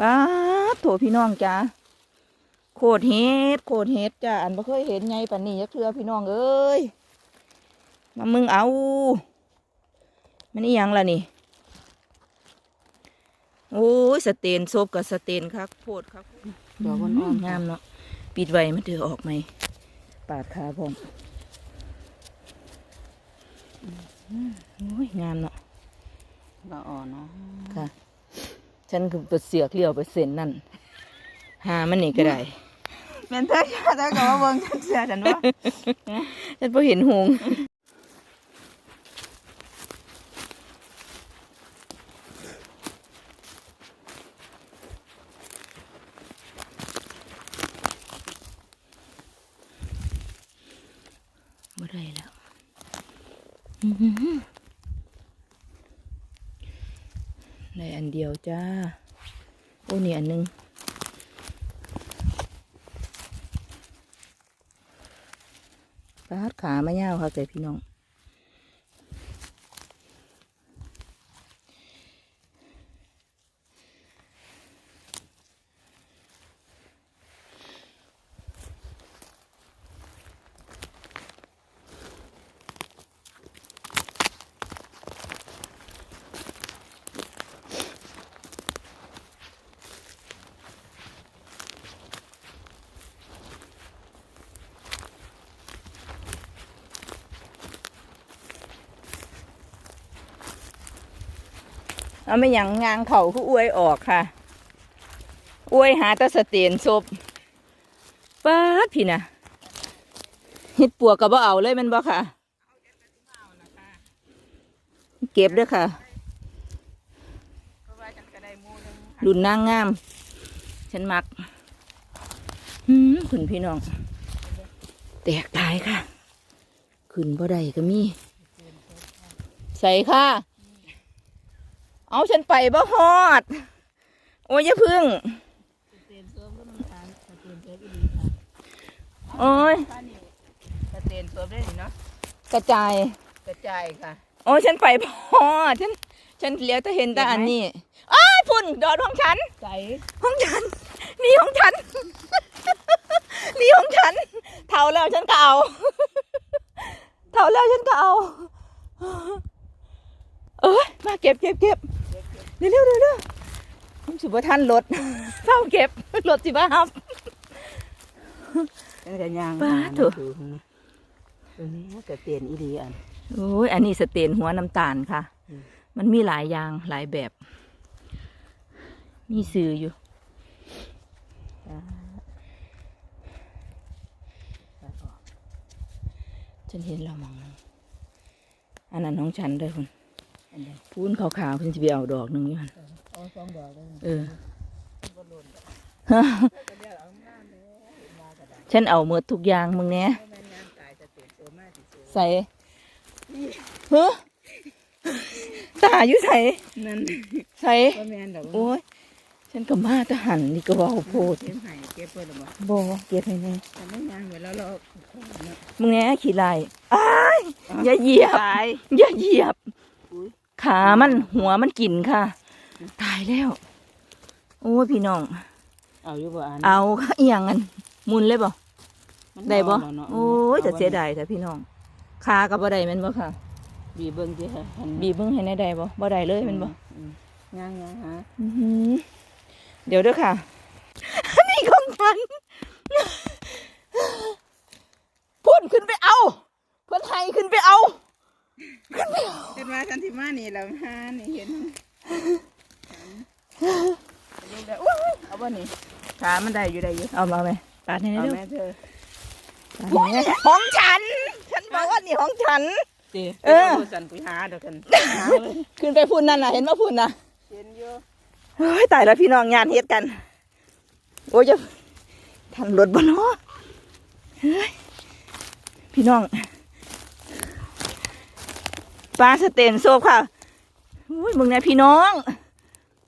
ป้าดโถพี่น้องจ้าโคตรเฮ็ดโคตรเฮ็ดจ้าอันบ่เคยเห็นไงปานนี้ยักเทือพี่น้องเอ้ยมามึงเอา มันอีหยังล่ะนี่ โอ้ยสเตนซบกับสเตนคักโพดคักดอกอ่อนๆงามเนาะปิดไว้มันเถือออกไหมปาดขาผมโอ้ยงามเนาะดอกอ่อนเนาะค่ะ ฉันคือไปเสือกเลี้ยวไปเส้นนั่นหามันนี่ก็ได้เป็นเธอเธอกับว่าเบิ่งฉันเสียฉันว่า ฉันพอเห็นหงส์บ่ได้แล้วอื้อหือได้อันเดี ยวจ้า โอ้นี่อันนึง ปลาดขามาเงาค่ะแต่พี่น้อง เอาไม่ยังงางเข่าคืออวยออกค่ะ อวยหาตะสเตียนศพป้าพี่นะเฮ็ดปัวกับบ่เอาเลยแมันบ่ค่ะ เก็บด้วยค่ะรุ่นนางงาม ฉันมักหืมคุณพี่น้อง แตกตายค่ะ ขึ้นบ่ได้ก็มี ใส่ค่ะ เอาฉันไปบ่ฮอด โอ้ยอย่าพึ่งเตียนเสริมก็มันทานสเตียนเสริมอีดีค่ะโอ้ยข้านี่สเตียนเสริมได้นี่เนาะกระจายกระจายค่ะ โอ้ยฉันไปบ่ฮอดฉันฉันเลี้ยวแต่เห็นแต่อันนี้อ้ายพุ่นดอดของฉันใสห้องฉันนี่ห้องฉันนี่ห้องฉันเท่าแล้วฉันก็เอาเท่าแล้วฉันก็เอาเอ้ยมาเก็บเก็บเก็บ เร็วเร็วเร็วเร็วผมสิบ่ทันรถเท่าเก็บรถสิบ่ฮับฉันก็ย่างปาดหโถ่ดูนะตัวนี้กระเตียนอีดีอันโอ้ยอันนี้สเตนหัวน้ำตาลค่ะอืมมันมีหลายอย่างหลายแบบ มีซื้ออยู่ฉันเห็นแล้วมองนึงอันนั้นของฉันเลยคุณอันนี้ พูนขาวๆคุณจะไปเอาดอกหนึ่งอยู่หันเอาสองดอกเลยเออบ่หล่นก็เรียกเอาหน้าเลยมากระดาษฉันเอาเมือทุกอย่างมึงเนี้ยแม่นย่างกายสเตียนเสริมมากที่สุดใส่เฮ้อตาอยู่ใส่นั่นใส่ก็แม่นดอกโอ้ยฉันก็มาทหารนี่ก็เว่าโพดเก็บให้เก็บเปิดหรอบ่บ่เก็บให้แน่แต่ไม่ย่างไว้แล้วเราเนาะมึงแน่ขี้ลายอ้ายอย่าเหยียบตายอย่าเหยียบอุ๊ย ขามันหัวมันกินค่ะ ตายแล้ว โอ้ยพี่น้อง เอาอยู่บ่อันเอาเอียงกันมุนเลยบ่มันได้บ่เอาแล้วเนาะโอ้ยแต่เสียดายแต่พี่น้องขากับบ่ได้แม่นบ่ค่ะ บีบเบิ่งสิค่ะอันบีบเบิ่งให้ได้ได้บ่บ่ได้เลยแม่นบ่อืมย่างย่างฮะ อื้อหือเดี๋ยวเด้อค่ะอันนี้ของฉันพุ่นขึ้นไปเอาเพิ่นให้ขึ้นไปเอา เห็นว่าฉันที่มานี่แล้วฮะนี่เห็นลงได้อุ้ยเอาบ่นี่ขามันได้อยู่ได้อยู่เอามาไหมปาดให้ได้เอาเด้อแม่เธอปาดให้ได้ของฉัน ฉันบอกว่านี่ของฉันสิเออดี๋ยวสันกูหาเดี๋ยวกันหาเลยขึ้นไปพุ่นนั่นน่ะเห็นว่าพุ่นน่ะเห็นอยู่เฮ้ยตายแล้วพี่น้องงานเฮ็ดกัน โอ้ยจะทันรถบ่เนาะเฮ้ยพี่น้อง ปลาสเตนโซบค่ะโอ้ยมึงนี่ยพี่น้อง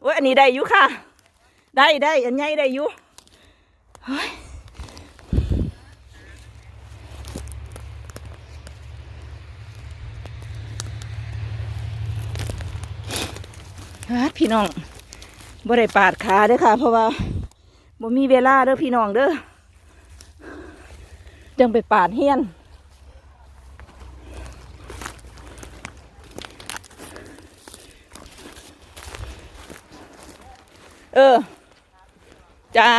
โอ้ยอันนี้ได้อยู่ค่ะ ได้ได้อันใหญ่ได้อยู่ฮ้ยฮะพี่น้องบ่ได้ปาดขาเด้อค่ะ เพราะว่าบ่มีเวลาเด้อพี่น้องเด้อจังไปปาดเฮียน เออ จ้า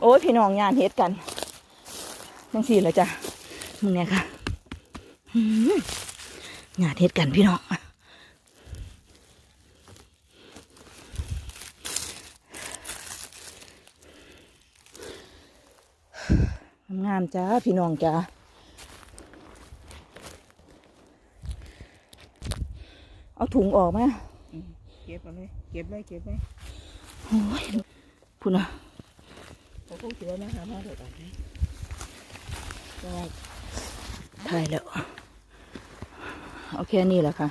โอ้ยพี่น้องงานเฮ็ดกันจังสี่เลยจ้ะมึงเนี่ยค่ะงานเฮ็ดกันพี่น้องงามจ้าพี่น้องจ้า เอาถุงออกไหมเก็บมาเลยเก็บเลยเก็บเลยโอ้ยพูดนะเขาคงคิดว่ามาหามาเด็ดออกไหมก็ถ่ายแล้วเอาแค่นี้แหละค่ะ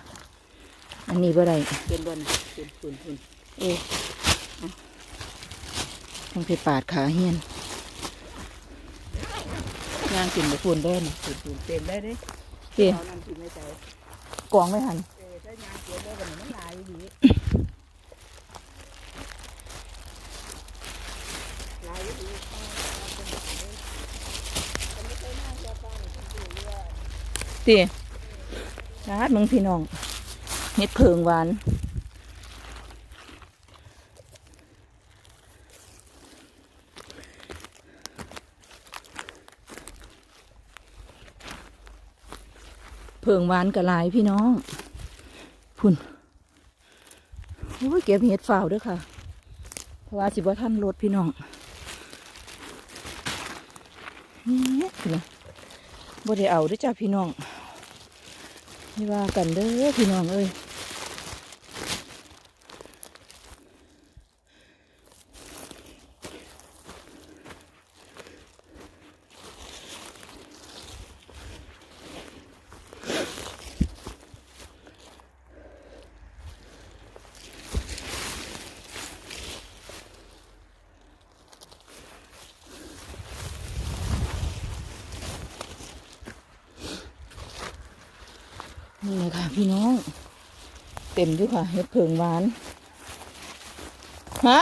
อันนี้บ่ได้เป็นบนเป็นฝุ่นฝุ่นเอ๊ะต้องไปปาดขาเฮียนงานกินกับฝุ่นเด้นฝุ่นฝุ่นเต็มได้เด้เอ๊ะเอาน้ำกินไม่ใจกองไม่ทันเออถ้างานเก็บได้ กันมันลายอยู่ดีลายอยู่ดีร้านมึงพี่น้องเฮ็ดเพิงหวานเพิงหวานกระลายพี่น้องพุ่น อ้ยเก็บเห็ดฝ่าวด้วยค่ะ เพราะว่าสิบว่าท่านรถพี่น้องนี่พุ่นะบ่ได้เอาด้วยจ้าพี่น้องนี่ว่ากันเด้อพี่น้องเอ้ย นี่เลยค่ะพี่น้อง เต็มด้วยค่ะเห็ดเพิงหวาน ฮะ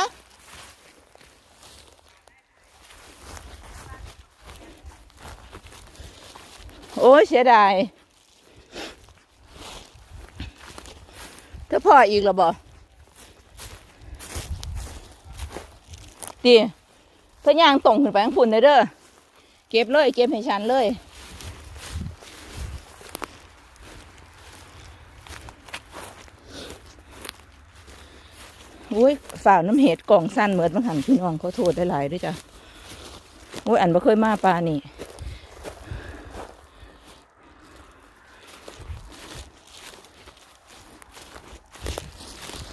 โอ้ยเสียดายเธอพ่ออีกแล้วบ่ดีเธอย่างตรงขึ้นไปข้างพุ่นเลยเด้อ เก็บเลย เก็บให้ฉันเลย อุ้ย ฝ่าวน้ำเห็ดกล่องสั้นเหมือนบางหันพี่น้องเขาโทษได้หลายด้วยจ้ะโอ้ยอันบ่เคยมาปลานี่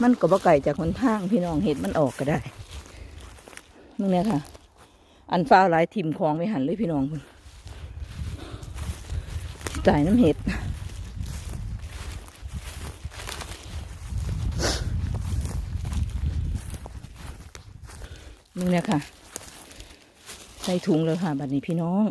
มันก็บ่ไก่จากคนทางพี่น้องเห็ดมันออกก็ได้นี่เนี่ยค่ะ อันฟ้าวหลายทิมคลองไปหันเลยพี่น้องคุณจ่ายน้ำเห็ด นี่เนี่ยค่ะ ใส่ถุงเลยค่ะ บัดนี้พี่น้อง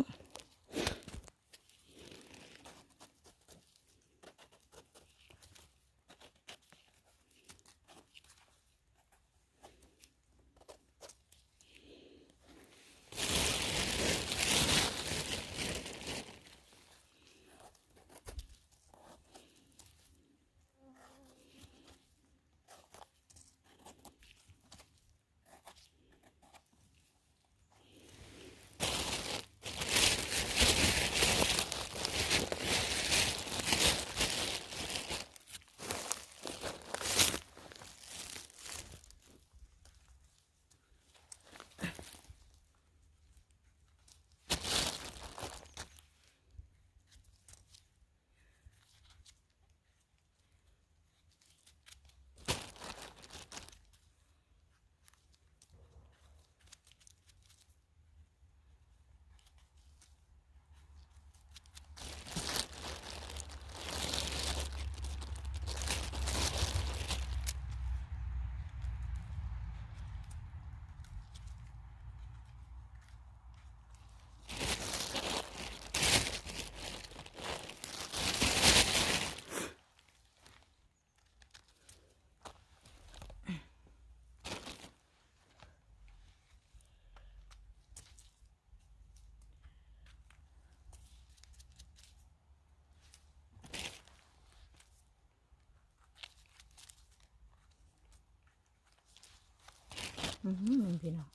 พี่น้อง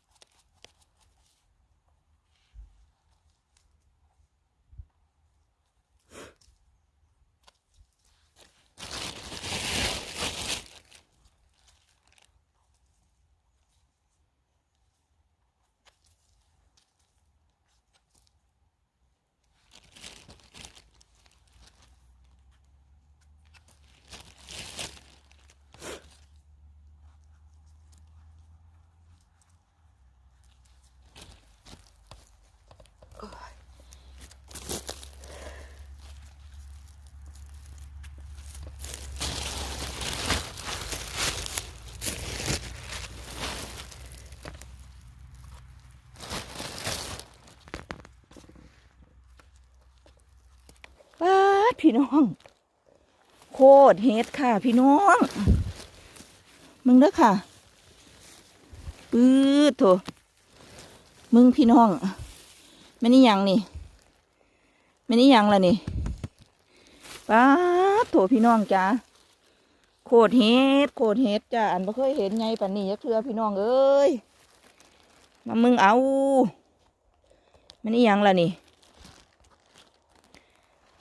ป้าด พี่น้อง โคตรเฮ็ดค่ะ พี่น้อง มึงเด้อค่ะ ปื๊ดโถมึงพี่น้องไม่นี่ยังนี่ไม่นี่ยังละนี่ป้าโถพี่น้องจ้าโคตรเฮ็ดโคตรเฮ็ดจ้าอันบ่เคยเห็นไงปันนี้ยักเทือพี่น้องเอ้ยมามึงเอาไม่นี่ยังละนี่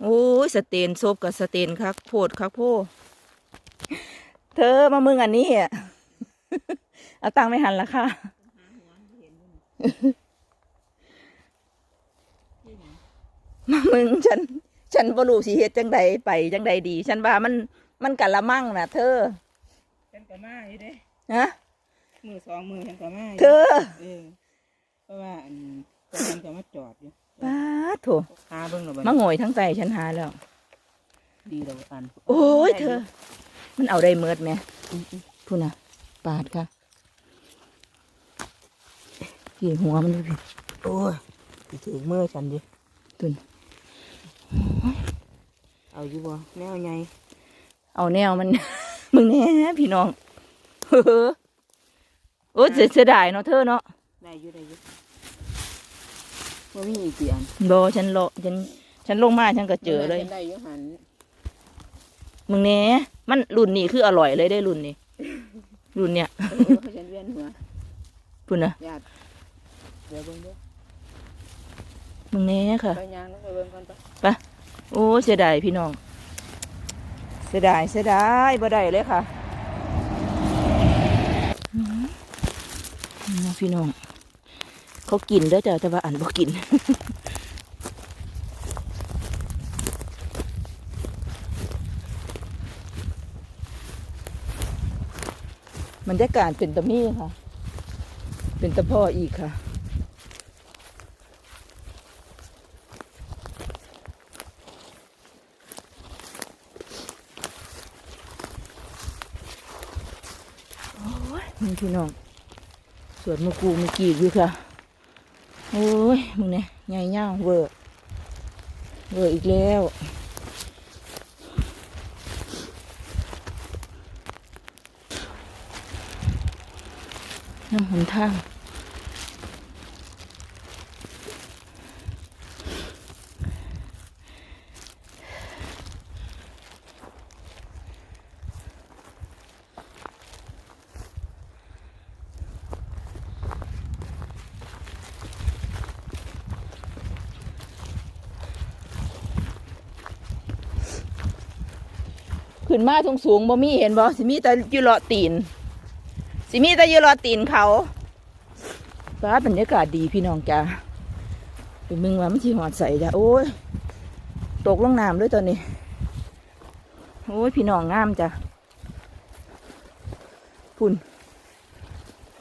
โอ้ยสเตนซบกับสเตนคักโพดคักโพเธอมามึงอันนี้อะเอาตังค์ไม่หันละค่ะมามึงฉัน ฉันบ่รู้สิเฮ็ดจังใดไปจังใดดี ฉันว่ามันมันกะละมั่งนะเธอฉันก็มาอยู่เด้ฮะมือสองมือฉันก็มาอยู่เธอเออเพราะว่าอันตอนนั้นก็มาจอดอยู่ ป้าดโถหาเบิ่งแล้วบัดมานี้โงอยทั้งใจฉันหาแล้ว ดีแล้วอันโอ้ยเธอ มันเอาได้เมิดไหมพูดนะปาดค่ะพี่หัวมันดูพี่โอ้ยสิถือมือฉันดิตุนเอาอยู่บ่แนวใหญ่เอาแนวมัน มึงแน่พี่น้องเฮ้อโอ้ยเสียดายเนาะเธอเนาะได้อยู่ได้อยู่ ว่ามีอีกกี่อันบอฉันโลฉัน ฉันลงมาฉันก็เจอเลยฉันได้อยู่หันมึงแน่มันรุ่นนี้คืออร่อยเลยได้รุ่นนี้ รุ่นเนี้ยเออฉันเวียนหัวพูดนะญาติเดี๋ยวเบิ่งเด้อมึงแน่ค่ะ ไปยางลงไปเบิ่งก่อนปะโอ้เสียดายพี่น้อง เสียดายเสียดายบ่ได้เลยค่ะอื้อหือนี่นะพี่น้อง เขากินด้อจ้ะแต่ว่าอันบ่กินบรรยากาศเป็นตะมี่ค่ะ เป็นตะพ่ออีกค่ะโอ้ยมึงพี่น้องสวนมะกูมะกีอยู่ค่ะ โอ้ยมึงเนี่ยใหญ่ย่าเวอร์เวอร์อีกแล้วน้ำหนทาง ขึ้นมาสูงสูงบ่มีเห็นบ่สิมีแต่ยู่เลาะตีน สิมีแต่ยู่เลาะตีนเขาฟ้าบรรยากาศดีพี่น้องจ้าเป็นมึงว่ามันสิหอดใส่จ้ะโอ้ยตกลงน้ำด้วยตอนนี้ โอ้ยพี่น้องงามจ้ะพุ่น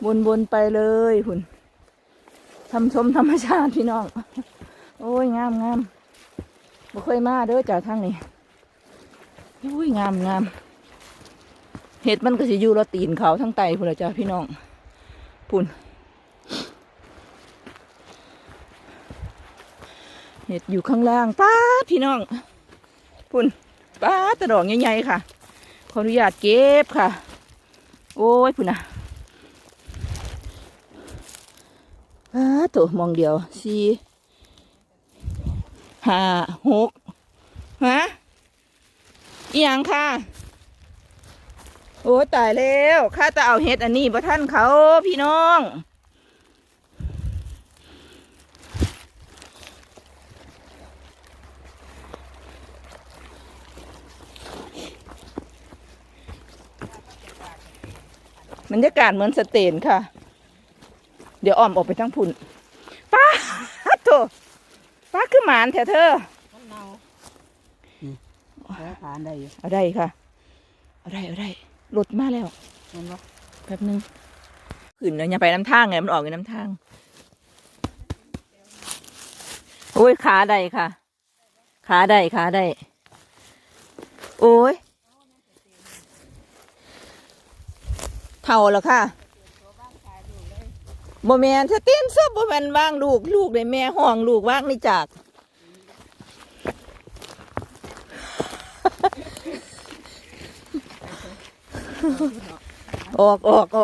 วนวนๆไปเลยพุ่นทำชมธรรมชาติพี่น้อง โอ้ยงามงามบ่เคยมาเด้อจ้ะทางนี้ อุ้ยงามงามเห็ดมันก็สิอยู่รอตีนเขาทั้งไตพุ่นละจ้าพี่น้องพุ่นเห็ดอยู่ข้างล่างป้าพี่น้องพุ่นป้าแตะดอกใหญ่ๆค่ะ ขออนุญาตเก็บค่ะ โอ้ยพุ่นนะป้าตัวมองเดียวสี่ห้าหกฮะ อีหยังค่ะ โอ้ตายแล้วข้าจะเอาเฮ็ดอันนี้บ่ท่านเขาพี่น้อง บรรยากาศเหมือนสเตนค่ะ เดี๋ยวอ้อมออกไปทั้งพุ่นป้าโถป้าคือหมานแท้เธอ แล้วทานได้อยู่เอาได้ค่ะ เอาได้เอาได้รถมาแล้วเห็นบ่แป๊บนึงขึ้นแล้วย่าไปน้ำทางไงมันออกอยู่น้ำทางโอ้ยขาได้ค่ะ ขาได้ขาได้ โอ้ยเท่าแล้วค่ะบ่แมนถ้าเต้นซับบ่แมนว่างลูกลูกในแม่ห้องลูกว่างในจาก ออกออกออก